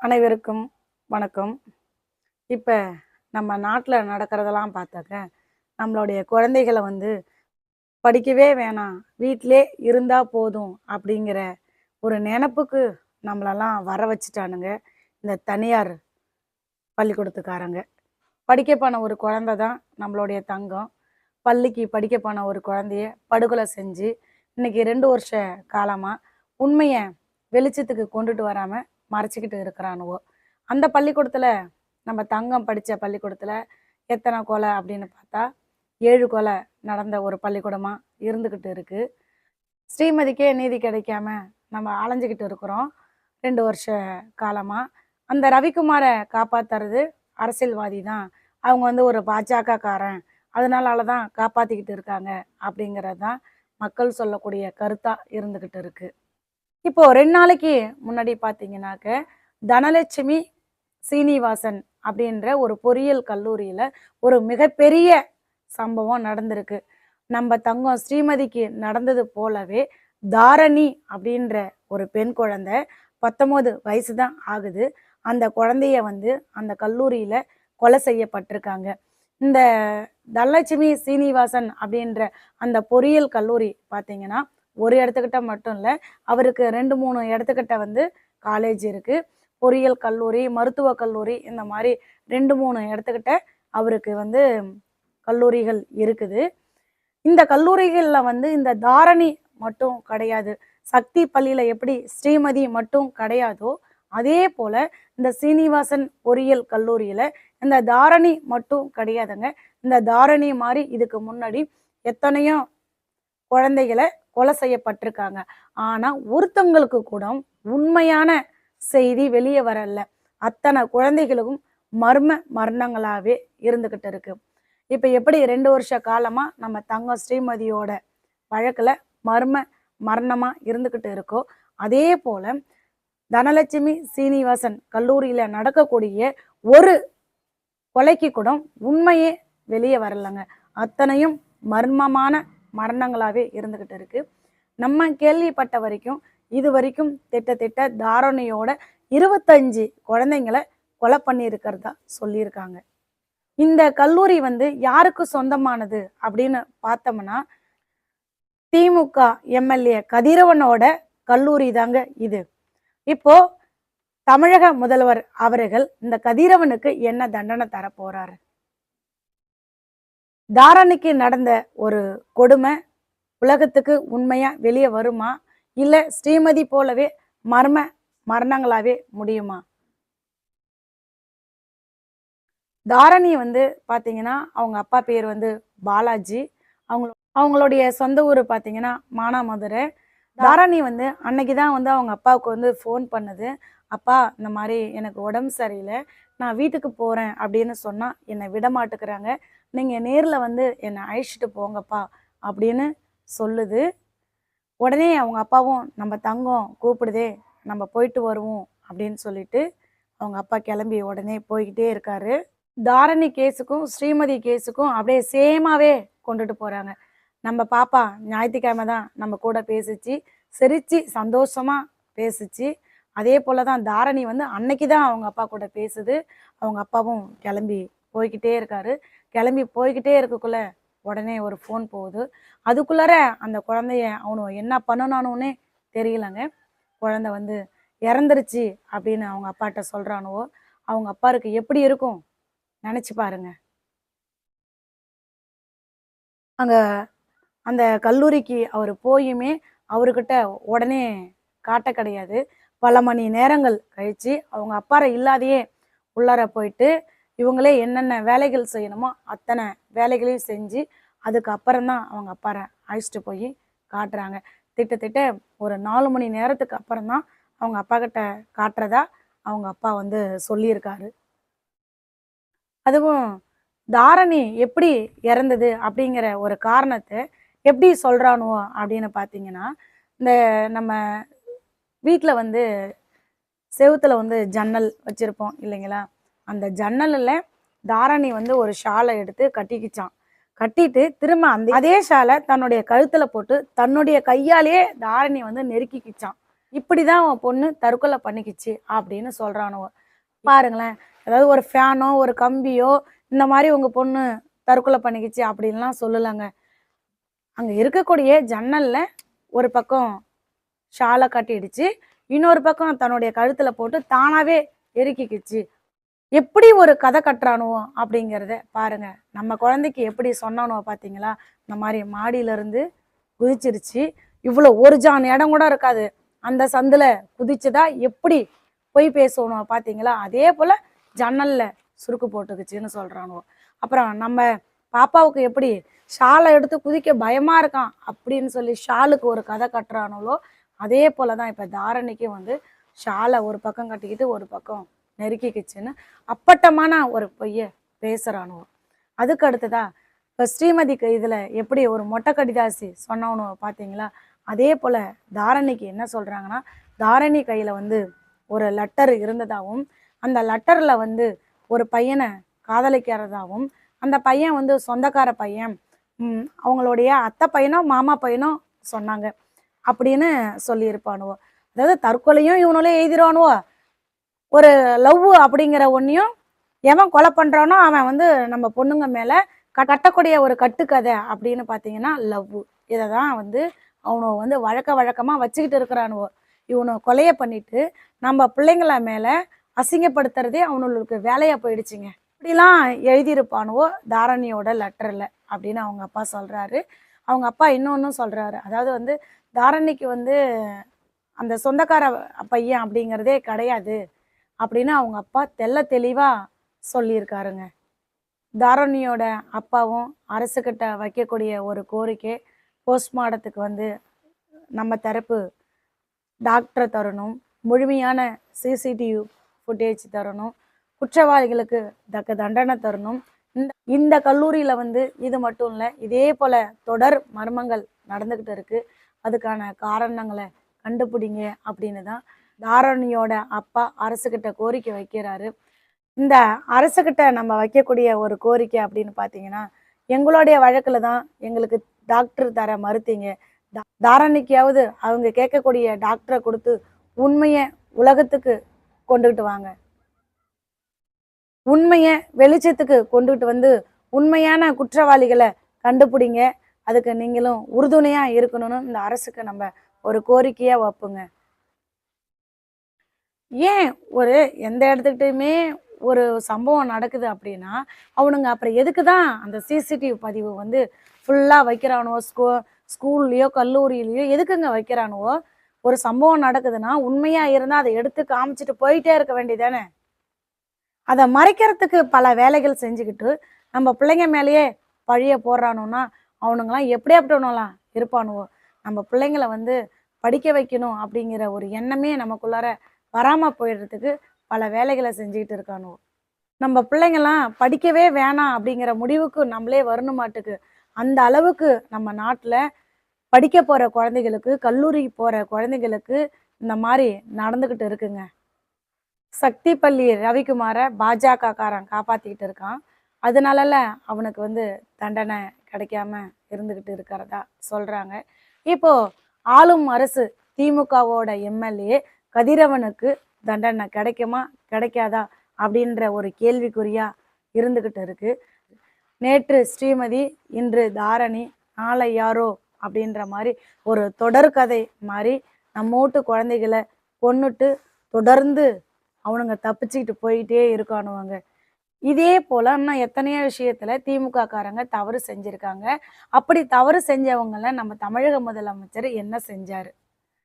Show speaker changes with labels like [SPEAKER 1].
[SPEAKER 1] அனைவருக்கும் வணக்கம். இப்போ நம்ம நாட்டில் நடக்கிறதெல்லாம் பார்த்தாக்க நம்மளுடைய குழந்தைகளை வந்து படிக்கவே வேணாம் வீட்டிலே இருந்தால் போதும் அப்படிங்கிற ஒரு நினப்புக்கு நம்மளெல்லாம் வர வச்சுட்டானுங்க. இந்த தனியார் பள்ளிக்கூடத்துக்காரங்க. படிக்க போன ஒரு குழந்தை தான் நம்மளுடைய தங்கம். பள்ளிக்கு படிக்க போன ஒரு குழந்தைய படுகொலை செஞ்சு இன்னைக்கு ரெண்டு வருஷ காலமாக உண்மையை வெளிச்சத்துக்கு கொண்டுட்டு வராமல் மறைச்சிக்கிட்டு இருக்கிறானுவோ. அந்த பள்ளிக்கூடத்தில் நம்ம தங்கம் படித்த பள்ளிக்கூடத்தில் எத்தனை கொலை அப்படின்னு பார்த்தா ஏழு கொலை நடந்த ஒரு பள்ளிக்கூடமாக இருந்துக்கிட்டு இருக்குது ஸ்ரீமதிக்கே நீதி கிடைக்காம நம்ம அலைஞ்சிக்கிட்டு இருக்கிறோம் ரெண்டு வருஷ காலமாக அந்த ரவிக்குமாரை காப்பாற்றுறது அரசியல்வாதி தான். அவங்க வந்து ஒரு பாஜகக்காரன். அதனால தான் காப்பாற்றிக்கிட்டு இருக்காங்க அப்படிங்கிறது தான் மக்கள் சொல்லக்கூடிய கருத்தாக இருந்துக்கிட்டு இருக்குது இப்போ ரெண்டு நாளைக்கு முன்னாடி பார்த்தீங்கன்னாக்க தனலட்சுமி சீனிவாசன் அப்படின்ற ஒரு பொறியியல் கல்லூரியில் ஒரு மிகப்பெரிய சம்பவம் நடந்திருக்கு. நம்ம தங்கம் ஸ்ரீமதிக்கு நடந்தது போலவே தாரணி அப்படின்ற ஒரு பெண் குழந்தை பத்தொம்போது வயசு தான் ஆகுது. அந்த குழந்தைய வந்து அந்த கல்லூரியில் கொலை செய்யப்பட்டிருக்காங்க. இந்த தனலட்சுமி சீனிவாசன் அப்படின்ற அந்த பொறியியல் கல்லூரி பார்த்தீங்கன்னா ஒரு இடத்துக்கிட்ட மட்டும் இல்லை அவருக்கு ரெண்டு மூணு இடத்துக்கிட்ட வந்து காலேஜ் இருக்குது பொறியியல் கல்லூரி மருத்துவ கல்லூரி இந்த மாதிரி ரெண்டு மூணு இடத்துக்கிட்ட அவருக்கு வந்து கல்லூரிகள் இருக்குது. இந்த கல்லூரிகளில் வந்து இந்த தாரணி மட்டும் கிடையாது. சக்தி பள்ளியில் எப்படி ஸ்ரீமதி மட்டும் கிடையாதோ அதே போல் இந்த சீனிவாசன் பொறியியல் கல்லூரியில் இந்த தாரணி மட்டும் கிடையாதுங்க. இந்த தாரணி மாதிரி இதுக்கு முன்னாடி எத்தனையோ குழந்தைகளை கொலை செய்யப்பட்டிருக்காங்க. ஆனால் ஒருத்தங்களுக்கு கூட உண்மையான செய்தி வெளியே வரல. அத்தனை குழந்தைகளுக்கும் மர்ம மரணங்களாகவே இருந்துக்கிட்டு இருக்கு. இப்போ எப்படி ரெண்டு வருஷ காலமாக நம்ம தங்கம் ஸ்ரீமதியோட வழக்கில் மர்ம மரணமாக இருந்துக்கிட்டு இருக்கோ அதே போல் தனலட்சுமி சீனிவாசன் கல்லூரியில் நடக்கக்கூடிய ஒரு கொலைக்கு கூட உண்மையே வெளியே வரலங்க. அத்தனையும் மர்மமான மரணங்களாகவே இருந்துக்கிட்டு இருக்கு. நம்ம கேள்விப்பட்ட வரைக்கும் இது வரைக்கும் திட்டத்திட்ட தாரணையோட இருபத்தஞ்சு குழந்தைங்களை கொலை பண்ணியிருக்கிறதா சொல்லியிருக்காங்க. இந்த கல்லூரி வந்து யாருக்கு சொந்தமானது அப்படின்னு பார்த்தோம்னா திமுக எம்எல்ஏ கதிரவனோட கல்லூரி தாங்க இது. இப்போ தமிழக முதல்வர் அவர்கள் இந்த கதிரவனுக்கு என்ன தண்டனை தரப்போறாரு? போறாரு தாரணிக்கு நடந்த ஒரு கொடுமை உலகத்துக்கு உண்மையா வெளியே வருமா? இல்ல ஸ்ரீமதி போலவே மர்ம மரணங்களாவே முடியுமா? தாரணி வந்து பாத்தீங்கன்னா அவங்க அப்பா பேர் வந்து பாலாஜி. அவங்க அவங்களுடைய சொந்த ஊர் பாத்தீங்கன்னா மானாமதுரை. தாரணி வந்து அன்னைக்கு தான் வந்து அவங்க அப்பாவுக்கு வந்து ஃபோன் பண்ணுது. அப்பா இந்த மாதிரி எனக்கு உடம்பு சரியில்லை. நான் வீட்டுக்கு போகிறேன் அப்படின்னு சொன்னால் என்னை விட மாட்டுக்கிறாங்க. நீங்கள் நேரில் வந்து என்னை அழைச்சிட்டு போங்கப்பா அப்படின்னு சொல்லுது. உடனே அவங்க அப்பாவும் நம்ம தங்கம் கூப்பிடுதே நம்ம போயிட்டு வருவோம் அப்படின்னு சொல்லிட்டு அவங்க அப்பா கிளம்பி உடனே போய்கிட்டே இருக்காரு. தாரணி கேஸுக்கும் ஸ்ரீமதி கேஸுக்கும் அப்படியே சேமாவே கொண்டுட்டு போகிறாங்க நம்ம பாப்பா ஞாயிற்றுக்கிழமை தான் நம்ம கூட பேசிச்சு. சிரித்து சந்தோஷமாக பேசிச்சு. அதே போல தான் தாரணி வந்து அன்னைக்கு தான் அவங்க அப்பா கூட பேசுது. அவங்க அப்பாவும் கிளம்பி போய்கிட்டே இருக்காரு. கிளம்பி போய்கிட்டே இருக்கக்குள்ள உடனே ஒரு ஃபோன் போகுது. அதுக்குள்ளார அந்த குழந்தைய அவனு என்ன பண்ணனானுன்னே தெரியலங்க. குழந்தை வந்து இறந்துருச்சு அப்படின்னு அவங்க அப்பாட்ட சொல்கிறானுவோ அவங்க அப்பாருக்கு எப்படி இருக்கும் நினச்சி பாருங்க. அங்கே அந்த கல்லூரிக்கு அவர் போயுமே அவர்கிட்ட உடனே காட்ட கிடையாது. பல மணி நேரங்கள் கழித்து அவங்க அப்பாரை இல்லாதையே உள்ளார போயிட்டு இவங்களே என்னென்ன வேலைகள் செய்யணுமோ அத்தனை வேலைகளையும் செஞ்சு அதுக்கப்புறம் தான் அவங்க அப்பாரை அழைச்சிட்டு போய் காட்டுறாங்க. திட்டத்திட்ட ஒரு நாலு மணி நேரத்துக்கு அப்புறம் தான் அவங்க அப்பா கிட்ட காட்டுறதா அவங்க அப்பா வந்து சொல்லியிருக்காரு. அதுவும் தாரணி எப்படி இறந்தது அப்படிங்கிற ஒரு காரணத்தை எப்படி சொல்கிறானோ அப்படின்னு பார்த்தீங்கன்னா இந்த நம்ம வீட்டில் வந்து செவுத்துல வந்து ஜன்னல் வச்சுருப்போம் இல்லைங்களா? அந்த ஜன்னலில் தாரணி வந்து ஒரு ஷாலை எடுத்து கட்டிக்கிச்சான். கட்டிட்டு திரும்ப அந்த அதே ஷாலை தன்னுடைய கழுத்தில் போட்டு தன்னுடைய கையாலேயே தாரணி வந்து நெருக்கிக்கிச்சான். இப்படி தான் உன் பொண்ணு தற்கொலை பண்ணிக்கிச்சு அப்படின்னு சொல்றானுவோ. பாருங்களேன் அதாவது ஒரு ஃபேனோ ஒரு கம்பியோ இந்த மாதிரி உங்கள் பொண்ணு தற்கொலை பண்ணிக்கிச்சு அப்படின்லாம் சொல்லலைங்க. அங்கே இருக்கக்கூடிய ஜன்னலில் ஒரு பக்கம் ஷாலை கட்டிடுச்சு இன்னொரு பக்கம் தன்னுடைய கழுத்தில் போட்டு தானாகவே எருக்கிக்கிச்சு எப்படி ஒரு கதை கட்டுறானுவோ அப்படிங்கிறத பாருங்க. நம்ம குழந்தைக்கு எப்படி சொன்னானோ பார்த்தீங்களா இந்த மாதிரி மாடியில இருந்து குதிச்சிருச்சு. இவ்வளோ ஒரு ஜான் இடம் கூட இருக்காது. அந்த சந்தில் குதிச்சதா எப்படி பொய் பேசணும் பார்த்தீங்களா அதே போல் ஜன்னலில் சுருக்கு போட்டுக்குச்சுன்னு சொல்கிறானுவோ அப்புறம் நம்ம பாப்பாவுக்கு எப்படி ஷாலை எடுத்து குதிக்க பயமாக இருக்கான் அப்படின்னு சொல்லி ஷாலுக்கு ஒரு கதை கட்டுறானுவோ அதே போல தான் இப்போ தாரணிக்கு வந்து ஷாலை ஒரு பக்கம் கட்டிக்கிட்டு ஒரு பக்கம் நெருக்கிக்கிச்சுன்னு அப்பட்டமான ஒரு பொய்ய பேசுகிறானுவோ அதுக்கு அடுத்ததா இப்போ ஸ்ரீமதிக்கு இதில் எப்படி ஒரு மொட்டை கடிதாசி சொன்னவனு பார்த்தீங்களா அதே போல் தாரணிக்கு என்ன சொல்கிறாங்கன்னா தாரணி கையில் வந்து ஒரு லெட்டர் இருந்ததாகவும் அந்த லெட்டரில் வந்து ஒரு பையனை காதலிக்கிறதாகவும் அந்த பையன் வந்து சொந்தக்கார பையன் அவங்களுடைய அத்தை பையனோ மாமா பையனோ சொன்னாங்க. அப்படின்னு சொல்லியிருப்பானுவோ. அதாவது தற்கொலையும் இவனாலே எழுதிடுவானுவோ ஒரு லவ் அப்படிங்கிற ஒன்றையும் எவன் கொலை பண்ணுறானோ அவன் வந்து நம்ம பொண்ணுங்க மேலே கட்டக்கூடிய ஒரு கட்டுக்கதை அப்படின்னு பார்த்தீங்கன்னா லவ் இதை தான் வந்து அவனை வந்து வழக்க வழக்கமாக வச்சுக்கிட்டு இருக்கிறானுவோ. இவனை கொலையை பண்ணிட்டு நம்ம பிள்ளைங்கள மேலே அசிங்கப்படுத்துறதே அவனுங்களுக்கு வேலையாக போயிடுச்சுங்க. இப்படிலாம் எழுதியிருப்பானுவோ தாரணியோட லெட்டரில் அப்படின்னு அவங்க அப்பா சொல்கிறாரு அவங்க அப்பா இன்னொன்றும் சொல்கிறாரு அதாவது வந்து தாரணிக்கு வந்து அந்த சொந்தக்கார பையன் அப்படிங்கிறதே கிடையாது. அப்படின்னு அவங்க அப்பா தெள்ள தெளிவாக சொல்லியிருக்காருங்க. தாரணியோட அப்பாவும் அரசுக்கிட்ட வைக்கக்கூடிய ஒரு கோரிக்கை போஸ்ட்மார்ட்டத்துக்கு வந்து நம்ம தரப்பு டாக்டரை தரணும் முழுமையான சிசிடிவி ஃபுட்டேஜ் தரணும் குற்றவாளிகளுக்கு தக்க தண்டனை தரணும். இந்த இந்த கல்லூரியில் வந்து இது மட்டும் இல்லை இதே போல் தொடர் மர்மங்கள் நடந்துக்கிட்டு இருக்குது அதுக்கான காரணங்களை கண்டுபிடிங்க அப்படின்னு தான் தாரணியோட அப்பா அரசுக்கிட்ட கோரிக்கை வைக்கிறாரு. இந்த அரசுக்கிட்ட நம்ம வைக்கக்கூடிய ஒரு கோரிக்கை அப்படின்னு பார்த்தீங்கன்னா எங்களுடைய வழக்கில் தான் எங்களுக்கு டாக்டர் தர மறுத்தீங்க. தா- தாரணிக்காவது அவங்க கேட்கக்கூடிய டாக்டரை கொடுத்து உண்மையை உலகத்துக்கு கொண்டுகிட்டு வாங்க. உண்மையை வெளிச்சத்துக்கு கொண்டுகிட்டு வந்து உண்மையான குற்றவாளிகளை கண்டுபிடிங்க. அதுக்கு நீங்களும் உறுதுணையாக இருக்கணும்னு இந்த அரசுக்கு நம்ம ஒரு கோரிக்கையாக வைப்போங்க. ஏன் ஒரு எந்த இடத்துக்கிட்டையுமே ஒரு சம்பவம் நடக்குது அப்படின்னா அவனுங்க அப்புறம் எதுக்கு தான் அந்த சிசிடிவி பதிவு வந்து ஃபுல்லாக வைக்கிறானுவோ? ஸ்கூ ஸ்கூல்லையோ கல்லூரியிலையோ எதுக்குங்க வைக்கிறானுவோ? ஒரு சம்பவம் நடக்குதுன்னா உண்மையாக இருந்தால் அதை எடுத்து காமிச்சிட்டு போயிட்டே இருக்க வேண்டியதானே அதை மறைக்கிறதுக்கு பல வேலைகள் செஞ்சுக்கிட்டு நம்ம பிள்ளைங்க மேலேயே பழிய போடுறானுன்னா அவனுங்களாம் எப்படி அப்படின்னுலாம் இருப்பானுவோ? நம்ம பிள்ளைங்களை வந்து படிக்க வைக்கணும் அப்படிங்கிற ஒரு எண்ணமே நமக்குள்ளார வராமல் போயிடுறதுக்கு பல வேலைகளை செஞ்சுக்கிட்டு இருக்கானுவோ நம்ம பிள்ளைங்கள்லாம் படிக்கவே வேணாம் அப்படிங்கிற முடிவுக்கு நம்மளே வரணுமாட்டுக்கு. அந்த அளவுக்கு நம்ம நாட்டில் படிக்க போகிற குழந்தைகளுக்கு கல்லூரிக்கு போகிற குழந்தைகளுக்கு இந்த மாதிரி நடந்துக்கிட்டு இருக்குங்க. சக்தி பள்ளி ரவிக்குமாரை பாஜக காரன் காப்பாற்றிக்கிட்டு இருக்கான். அதனாலல அவனுக்கு வந்து தண்டனை கிடைக்காம இருந்துக்கிட்டு இருக்கிறதா சொல்கிறாங்க இப்போது ஆளும் அரசு திமுகவோட எம்எல்ஏ கதிரவனுக்கு தண்டனை கிடைக்குமா கிடைக்காதா அப்படின்ற ஒரு கேள்விக்குறியா இருந்துக்கிட்டு இருக்கு. நேற்று ஸ்ரீமதி இன்று தாரணி நாளை யாரோ அப்படின்ற மாதிரி ஒரு தொடர்கதை மாதிரி நம்ம வீட்டு குழந்தைகளை கொண்டுட்டு தொடர்ந்து அவனுங்க தப்பிச்சுக்கிட்டு போயிட்டே இருக்கானுவாங்க. இதே போல இன்னும் எத்தனையோ விஷயத்துல திமுக காரங்க தவறு செஞ்சிருக்காங்க. அப்படி தவறு செஞ்சவங்கள நம்ம தமிழக முதலமைச்சர் என்ன செஞ்சாரு?